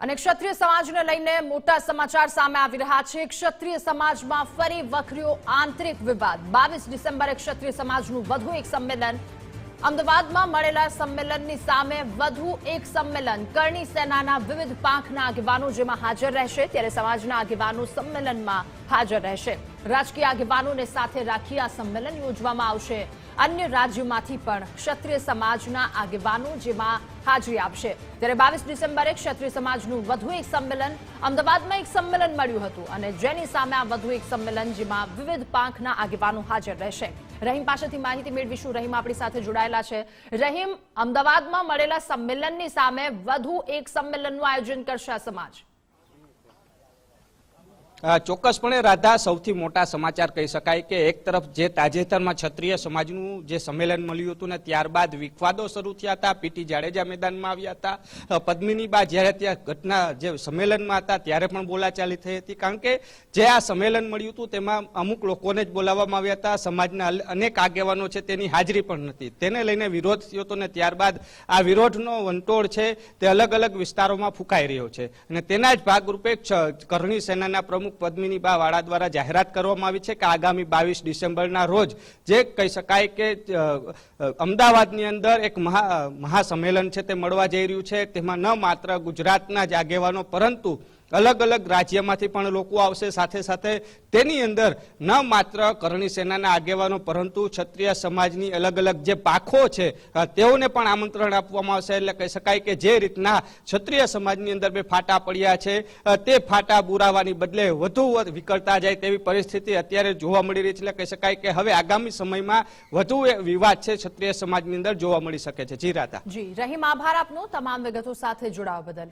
અને ક્ષત્રિય સમાજને લઈને મોટા સમાચાર સામે આવી રહ્યા છે. ક્ષત્રિય સમાજમાં ફરી વખર્યો આંતરિક વિવાદ. બાવીસ ડિસેમ્બરે ક્ષત્રિય સમાજનું વધુ એક સંમેલન અમદાવાદમાં મળેલા સંમેલનની સામે વધુ એક સંમેલન કરણી સેનાના વિવિધ પાંખના આગેવાનો જેમાં હાજર રહેશે. ત્યારે સમાજના આગેવાનો સંમેલનમાં હાજર રહેશે. રાજકીય આગેવાનોને સાથે રાખી આ સંમેલન યોજવામાં આવશે. અન્ય રાજ્યોમાંથી પણ ક્ષત્રિય સમાજના આગેવાનો જેમાં હાજરી આપશે. ત્યારે બાવીસ ડિસેમ્બરે ક્ષત્રિય સમાજનું વધુ એક સંમેલન અમદાવાદમાં એક સંમેલન મળ્યું હતું અને જેની સામે આ વધુ એક સંમેલન જેમાં વિવિધ પાંખના આગેવાનો હાજર રહેશે. રહીમ પાસેથી માહિતી મેળવીશું. રહીમ આપણી સાથે જોડાયેલા છે. રહીમ, અમદાવાદમાં મળેલા સંમેલનની સામે વધુ એક સંમેલનનું આયોજન કરશે આ સમાજ. ચોક્કસપણે રાધા સૌથી મોટા સમાચાર કહી શકાય કે એક તરફ જે તાજેતરમાં ક્ષત્રિય સમાજનું જે સંમેલન મળ્યું હતું ને ત્યારબાદ વિખવાદો શરૂ થયા હતા પીટી જાડેજા મેદાનમાં આવ્યા હતા. પદ્મિની બા જ્યારે ત્યાં ઘટના જે સંમેલનમાં હતા ત્યારે પણ બોલાચાલી થઈ હતી. કારણ કે જે આ સંમેલન મળ્યું હતું તેમાં અમુક લોકોને જ બોલાવવામાં આવ્યા હતા. સમાજના અનેક આગેવાનો છે તેની હાજરી પણ નથી. તેને લઈને વિરોધ થયો હતો ને ત્યારબાદ આ વિરોધનો વંટોળ છે તે અલગ અલગ વિસ્તારોમાં ફૂંકાઈ રહ્યો છે. અને તેના જ ભાગરૂપે કરણી સેનાના પ્રમુખ પદ્મિની બા વાળા દ્વારા જાહેરાત કરવામાં આવી છે કે આગામી બાવીસ ડિસેમ્બરના રોજ જે કહી શકાય કે અમદાવાદની અંદર એક મહા મહાસંમેલન છે તે મળવા જઈ રહ્યું છે. તેમાં ન માત્ર ગુજરાતના જ આગેવાનો પરંતુ અલગ અલગ રાજ્યમાંથી પણ લોકો આવશે. સાથે સાથે તેની અંદર ન માત્ર કરણી સેનાના આગેવાનો, પરંતુ ક્ષત્રિય સમાજની અલગ અલગ જે પાખો છે તેઓને પણ આમંત્રણ આપવામાં આવશે. એટલે કહી શકાય કે જે રીતના ક્ષત્રિય સમાજની અંદર બે ફાટા પડ્યા છે તે ફાટા બુરાવાની બદલે વધુ વિકળતા જાય તેવી પરિસ્થિતિ અત્યારે જોવા મળી રહી છે. એટલે કહી શકાય કે હવે આગામી સમયમાં વધુ વિવાદ છે ક્ષત્રિય સમાજની અંદર જોવા મળી શકે છે. જી રાધા. જી, રહીમ, આભાર આપનો. તમામ વિગતો સાથે જોડાવા બદલ.